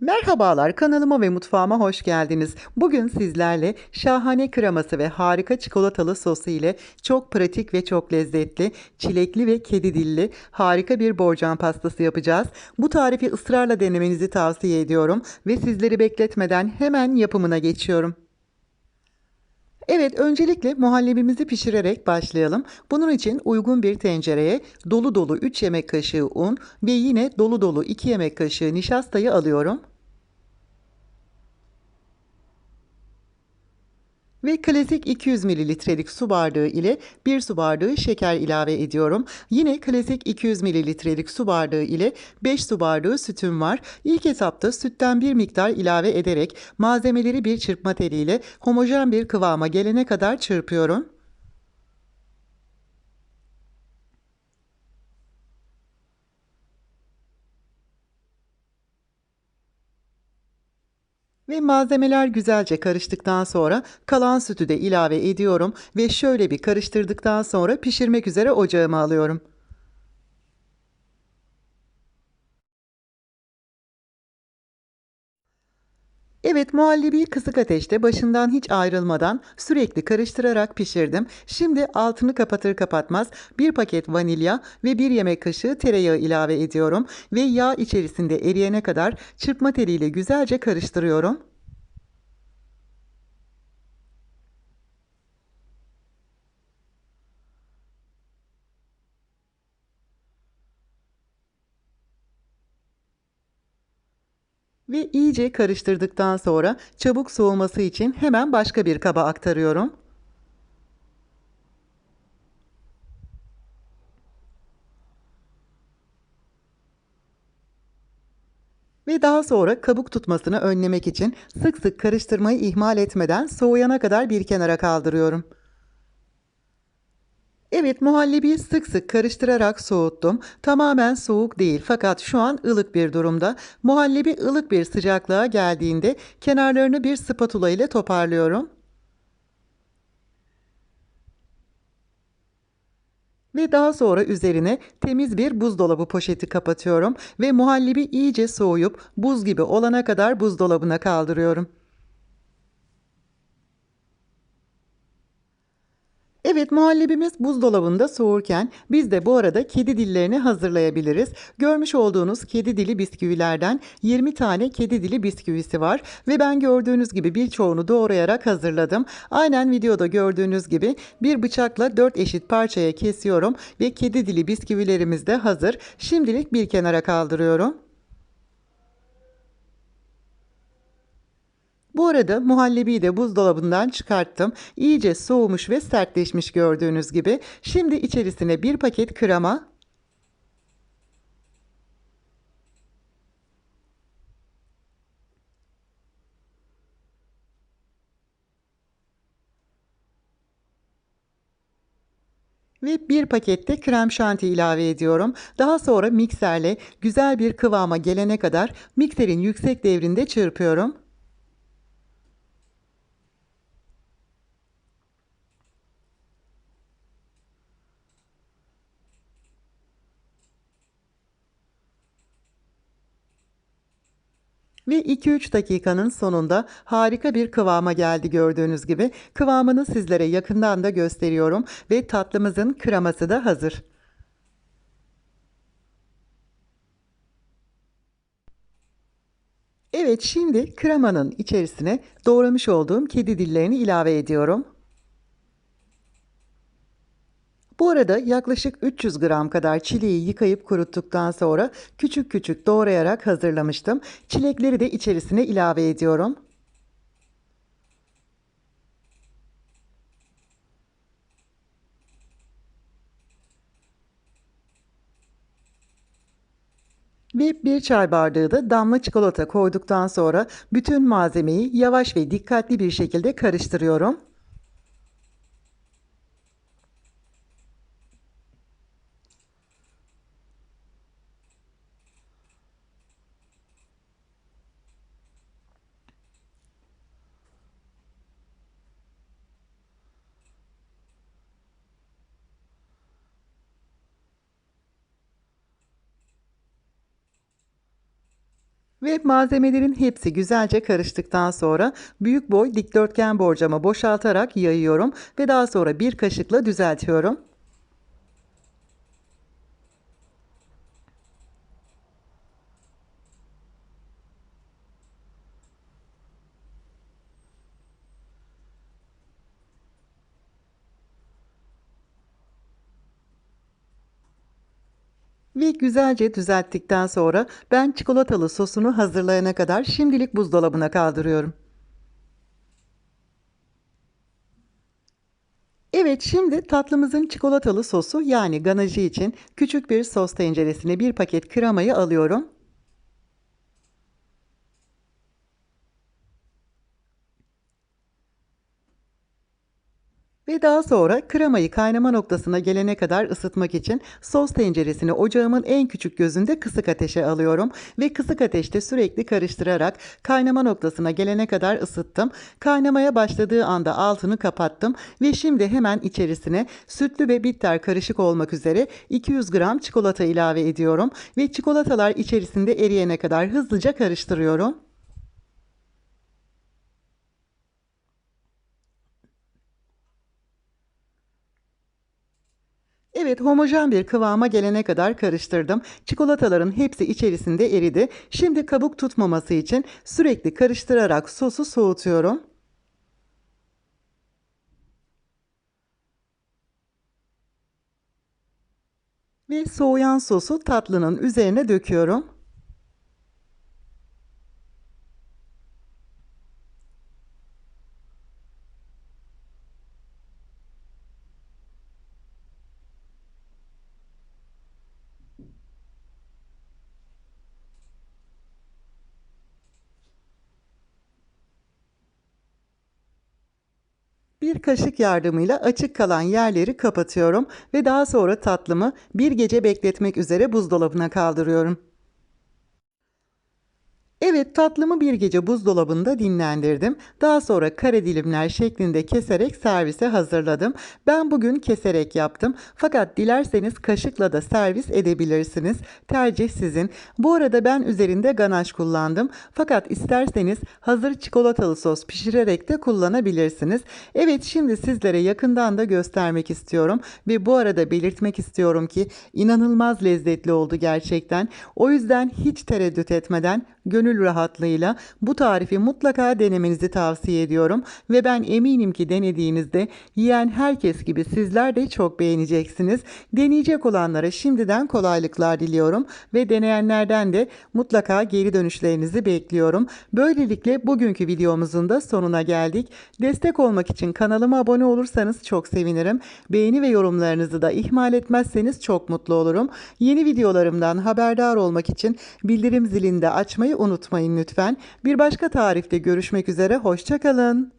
Merhabalar, kanalıma ve mutfağıma hoş geldiniz. Bugün sizlerle şahane kreması ve harika çikolatalı sosu ile çok pratik ve çok lezzetli, çilekli ve kedi dilli harika bir borcam pastası yapacağız. Bu tarifi ısrarla denemenizi tavsiye ediyorum ve sizleri bekletmeden hemen yapımına geçiyorum. Evet, öncelikle muhallebimizi pişirerek başlayalım. Bunun için uygun bir tencereye dolu dolu 3 yemek kaşığı un ve yine dolu dolu 2 yemek kaşığı nişastayı alıyorum. Ve klasik 200 mililitrelik su bardağı ile 1 su bardağı şeker ilave ediyorum. Yine klasik 200 mililitrelik su bardağı ile 5 su bardağı sütüm var. İlk etapta sütten bir miktar ilave ederek malzemeleri bir çırpma teliyle homojen bir kıvama gelene kadar çırpıyorum. Ve malzemeler güzelce karıştıktan sonra kalan sütü de ilave ediyorum ve şöyle bir karıştırdıktan sonra pişirmek üzere ocağıma alıyorum. Evet muhallebiyi kısık ateşte başından hiç ayrılmadan sürekli karıştırarak pişirdim. Şimdi altını kapatır kapatmaz bir paket vanilya ve bir yemek kaşığı tereyağı ilave ediyorum ve yağ içerisinde eriyene kadar çırpma teliyle güzelce karıştırıyorum. Ve iyice karıştırdıktan sonra çabuk soğuması için hemen başka bir kaba aktarıyorum. Ve daha sonra kabuk tutmasını önlemek için sık sık karıştırmayı ihmal etmeden soğuyana kadar bir kenara kaldırıyorum. Evet muhallebiyi sık sık karıştırarak soğuttum. Tamamen soğuk değil fakat şu an ılık bir durumda. Muhallebi ılık bir sıcaklığa geldiğinde kenarlarını bir spatula ile toparlıyorum. Ve daha sonra üzerine temiz bir buzdolabı poşeti kapatıyorum ve muhallebi iyice soğuyup buz gibi olana kadar buzdolabına kaldırıyorum. Evet muhallebimiz buzdolabında soğurken biz de bu arada kedi dillerini hazırlayabiliriz. Görmüş olduğunuz kedi dili bisküvilerden 20 tane kedi dili bisküvisi var ve ben gördüğünüz gibi birçoğunu doğrayarak hazırladım. Aynen videoda gördüğünüz gibi bir bıçakla 4 eşit parçaya kesiyorum ve kedi dili bisküvilerimiz de hazır. Şimdilik bir kenara kaldırıyorum. Bu arada muhallebiyi de buzdolabından çıkarttım. İyice soğumuş ve sertleşmiş gördüğünüz gibi. Şimdi içerisine bir paket krema, ve bir pakette krem şanti ilave ediyorum. Daha sonra mikserle güzel bir kıvama gelene kadar mikserin yüksek devrinde çırpıyorum. Ve 2-3 dakikanın sonunda harika bir kıvama geldi gördüğünüz gibi. Kıvamını sizlere yakından da gösteriyorum ve tatlımızın kreması da hazır. Evet şimdi kremanın içerisine doğramış olduğum kedi dillerini ilave ediyorum. Bu arada yaklaşık 300 gram kadar çileği yıkayıp kuruttuktan sonra küçük küçük doğrayarak hazırlamıştım. Çilekleri de içerisine ilave ediyorum. Ve bir çay bardağı da damla çikolata koyduktan sonra bütün malzemeyi yavaş ve dikkatli bir şekilde karıştırıyorum. Ve malzemelerin hepsi güzelce karıştıktan sonra büyük boy dikdörtgen borcama boşaltarak yayıyorum ve daha sonra bir kaşıkla düzeltiyorum. Ve güzelce düzelttikten sonra ben çikolatalı sosunu hazırlayana kadar şimdilik buzdolabına kaldırıyorum. Evet şimdi tatlımızın çikolatalı sosu yani ganajı için küçük bir sos tenceresine bir paket kremayı alıyorum. Ve daha sonra kremayı kaynama noktasına gelene kadar ısıtmak için sos tenceresini ocağımın en küçük gözünde kısık ateşe alıyorum ve kısık ateşte sürekli karıştırarak kaynama noktasına gelene kadar ısıttım. Kaynamaya başladığı anda altını kapattım ve şimdi hemen içerisine sütlü ve bitter karışık olmak üzere 200 gram çikolata ilave ediyorum ve çikolatalar içerisinde eriyene kadar hızlıca karıştırıyorum. Evet, homojen bir kıvama gelene kadar karıştırdım. Çikolataların hepsi içerisinde eridi. Şimdi kabuk tutmaması için sürekli karıştırarak sosu soğutuyorum. Ve soğuyan sosu tatlının üzerine döküyorum. Bir kaşık yardımıyla açık kalan yerleri kapatıyorum ve daha sonra tatlımı bir gece bekletmek üzere buzdolabına kaldırıyorum. Evet tatlımı bir gece buzdolabında dinlendirdim. Daha sonra kare dilimler şeklinde keserek servise hazırladım. Ben bugün keserek yaptım. Fakat dilerseniz kaşıkla da servis edebilirsiniz. Tercih sizin. Bu arada ben üzerinde ganaj kullandım. Fakat isterseniz hazır çikolatalı sos pişirerek de kullanabilirsiniz. Evet şimdi sizlere yakından da göstermek istiyorum. Ve bu arada belirtmek istiyorum ki inanılmaz lezzetli oldu gerçekten. O yüzden hiç tereddüt etmeden gönül rahatlığıyla bu tarifi mutlaka denemenizi tavsiye ediyorum ve ben eminim ki denediğinizde yiyen herkes gibi sizler de çok beğeneceksiniz. Deneyecek olanlara şimdiden kolaylıklar diliyorum ve deneyenlerden de mutlaka geri dönüşlerinizi bekliyorum. Böylelikle bugünkü videomuzun da sonuna geldik. Destek olmak için kanalıma abone olursanız çok sevinirim. Beğeni ve yorumlarınızı da ihmal etmezseniz çok mutlu olurum. Yeni videolarımdan haberdar olmak için bildirim zilini de açmayı unutmayın lütfen. Bir başka tarifte görüşmek üzere, hoşçakalın.